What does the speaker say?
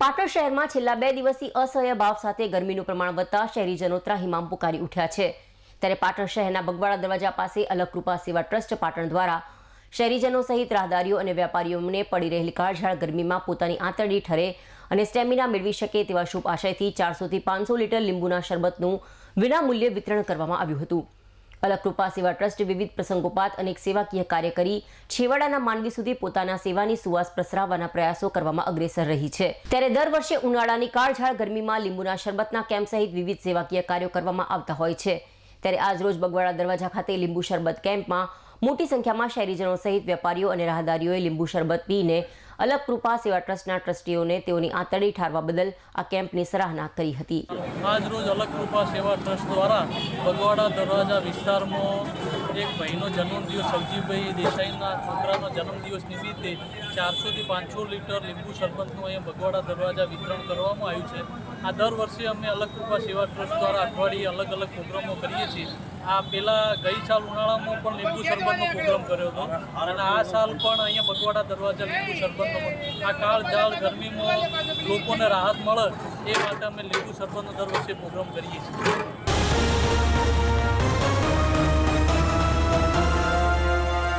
પાટણ શહેરમાં છેલ્લા બે દિવસથી અસહ્ય ભાવ સાથે ગરમીનું પ્રમાણ વધતા શહેરીજનો ત્રાહિમામ પુકારી ઉઠ્યા છે. ત્યારે પાટણ શહેરના બગવાડા દરવાજા પાસે અલગકૃપા સેવા ટ્રસ્ટ પાટણ દ્વારા શહેરીજનો સહિત રાહદારીઓ અને વેપારીઓને પડી રહેલી કાળઝાળ ગરમીમાં પોતાની આંતરડી ઠરે અને સ્ટેમિના મેળવી શકે તેવા શુભ આશયથી ચારસોથી પાંચસો લીટર લીંબુના શરબતનું વિનામૂલ્યે વિતરણ કરવામાં આવ્યું હતું. અલગકૃપા સેવા ટ્રસ્ટ વિવિધ પ્રસંગોપાત અનેક સેવાકીય કાર્ય કરી છેવાડાના માનવી સુધી પોતાના સેવાની સુવાસ પ્રસરાવવાના પ્રયાસો કરવામાં અગ્રેસર રહી છે. ત્યારે દર વર્ષે ઉનાળાની કાળઝાળ ગરમીમાં લીંબુના શરબતના કેમ્પ સહિત વિવિધ સેવાકીય કાર્યો કરવામાં આવતા હોય છે. ત્યારે આજરોજ બગવાડા દરવાજા ખાતે લીંબુ શરબત કેમ્પમાં મોટી સંખ્યામાં શહેરીજનો સહિત વેપારીઓ અને રાહદારીઓએ લીંબુ શરબત પીને અલગ કૃપા સેવા ટ્રસ્ટના ટ્રસ્ટીઓને તેઓની આંતરડી ઠારવા બદલ આ કેમ્પની સરાહના કરી હતી. આજ રોજ અલગ કૃપા સેવા ટ્રસ્ટ દ્વારા બગવાડા દરવાજા વિસ્તારમાં એક ભાઈનો જન્મદિવસ સવજીભાઈ દેસાઈના છોકરાનો જન્મદિવસ નિમિત્તે ચારસોથી પાંચસો લીટર લીંબુ શરબતનું અહીંયા બગવાડા દરવાજા વિતરણ કરવામાં આવ્યું છે. આ દર વર્ષે અમે અલગ કૃપા સેવા ટ્રસ્ટ દ્વારા અઠવાડિયે અલગ અલગ પ્રોગ્રામો કરીએ છીએ. આ પહેલાં ગઈ સાલ ઉનાળામાં પણ લીંબુ શરબતનો પ્રોગ્રામ કર્યો હતો. અને આ સાલ પણ અહીંયા બગવાડા દરવાજા લીંબુ શરબતનો આ આ કાળઝાળ ગરમીમાં લોકોને રાહત મળે એ માટે અમે લીંબુ શરબતનો દર વર્ષે પ્રોગ્રામ કરીએ છીએ.